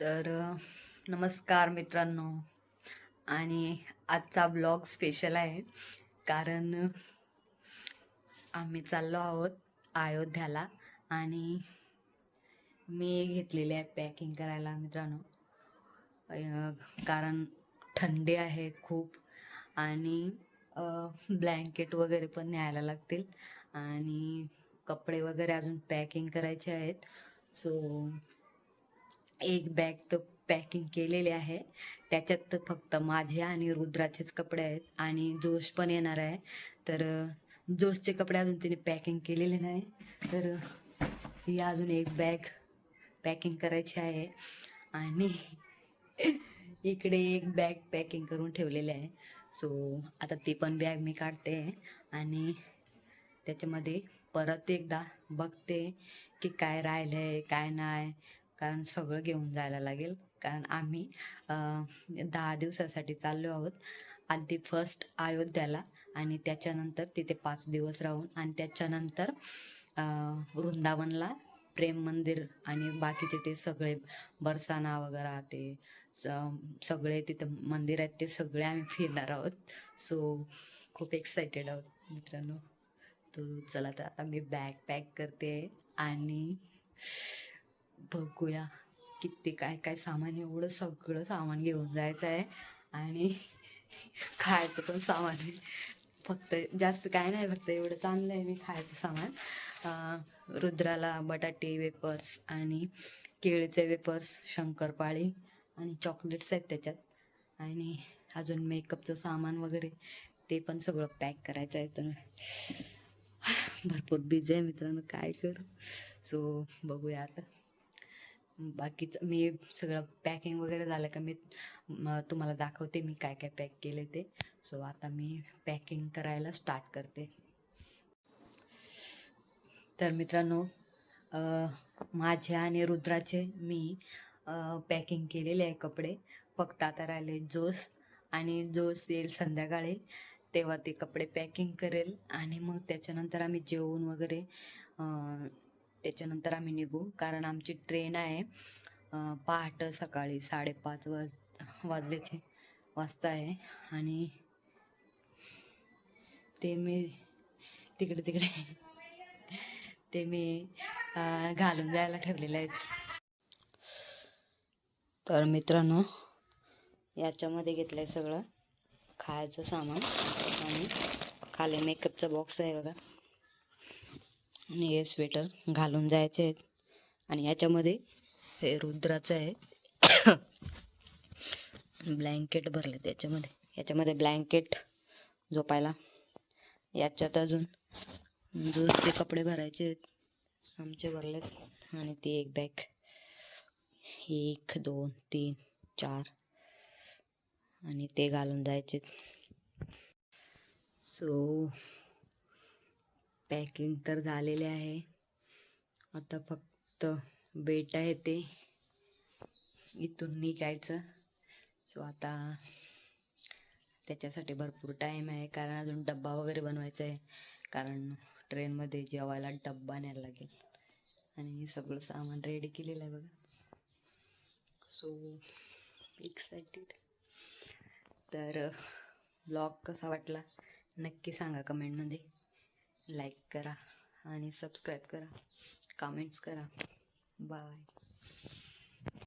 तर नमस्कार मित्रांनो. आणि आजचा ब्लॉग स्पेशल आहे. कारण आम्ही चाललो आहोत अयोध्याला आणि मी घेतलेली आहे पॅकिंग करायला मित्रांनो. कारण थंडी आहे खूप आणि ब्लँकेट वगैरे पण न्यायला लागतील. आणि कपडे वगैरे अजून पॅकिंग करायचे आहेत. सो एक बॅग तर पॅकिंग केलेली आहे. त्याच्यात तर फक्त माझे आणि रुद्राचेच कपडे आहेत आणि जोश पण येणार आहे. तर जोशचे कपडे अजून तिने पॅकिंग केलेले नाही. तर ही अजून एक बॅग पॅकिंग करायची आहे. आणि इकडे एक बॅग पॅकिंग करून ठेवलेली आहे. सो आता ती पण बॅग मी काढते आणि त्याच्यामध्ये परत एकदा बघते की काय राहिलं आहे काय नाही. कारण सगळं घेऊन जायला लागेल. कारण आम्ही दहा दिवसासाठी चाललो आहोत. आधी फर्स्ट अयोध्याला आणि त्याच्यानंतर तिथे पाच दिवस राहून आणि त्याच्यानंतर वृंदावनला प्रेम मंदिर आणि बाकीचे ते सगळे बरसाना वगैरे ते स- सगळे तिथं मंदिर आहेत ते सगळे आम्ही फिरणार आहोत. सो खूप एक्साइटेड आहोत मित्रांनो. तो चला तर आता मी बॅग पॅक करते आणि बघूया किती काय काय सामान एवढं सगळं सामान घेऊन जायचं आहे. आणि खायचं पण सामान फक्त जास्त काय नाही फक्त एवढं चांगलं आहे मी खायचं सामान. रुद्राला बटाटे वेपर्स आणि केळीचे वेपर्स शंकरपाळी आणि चॉकलेट्स आहेत त्याच्यात. आणि अजून मेकअपचं सामान वगैरे ते पण सगळं पॅक करायचं आहे. तर भरपूर बिझी आहे मित्रांनो काय करू? सो बघूया आता. बाकीचं मी सगळं पॅकिंग वगैरे झालं का मी तुम्हाला दाखवते मी काय काय पॅक केले ते. सो आता मी पॅकिंग करायला स्टार्ट करते. तर मित्रांनो माझे आणि रुद्राचे मी पॅकिंग केलेले आहे कपडे. फक्त आता राहिले जोस आणि जोस येईल संध्याकाळी. तेव्हा ते कपडे पॅकिंग करेल आणि मग त्याच्यानंतर आम्ही जेवून वगैरे त्याच्यानंतर आम्ही निघू. कारण आमची ट्रेन आहे पहाटं सकाळी साडेपाच वाज वाजल्याचे वाजता आहे. आणि ते मी तिकडे तिकडे ते मी घालून जायला ठेवलेले आहेत. तर मित्रांनो याच्यामध्ये घेतलं आहे सगळं खायचं सामान आणि खाली मेकअपचा बॉक्स आहे बघा. आणि हे स्वेटर घालून जायचे आहेत. आणि याच्यामध्ये हे रुद्राचं आहे. ब्लँकेट भरले त्याच्यामध्ये याच्यामध्ये ब्लँकेट झोपायला. याच्यात अजून ज्यूसचे कपडे भरायचे आहेत. आमचे भरलेत. आणि ती एक बॅग एक दोन तीन चार. आणि ते घालून जायचे सो पॅकिंग तर झालेले आहे. आता फक्त बेटा येते इथून निघायचं. सो आता त्याच्यासाठी भरपूर टाईम आहे. कारण अजून डब्बा वगैरे बनवायचा आहे. कारण ट्रेनमध्ये जेवायला डब्बा न्यायला लागेल. आणि सगळं सामान रेडी केलेलं आहे बघा. सो एक्सायटेड तर ब्लॉग कसा वाटला? नक्की सांगा कमेंटमध्ये लाईक करा आणि सबस्क्राईब करा. कमेंट्स करा. बाय.